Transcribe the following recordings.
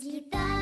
Злітають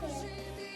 可惜。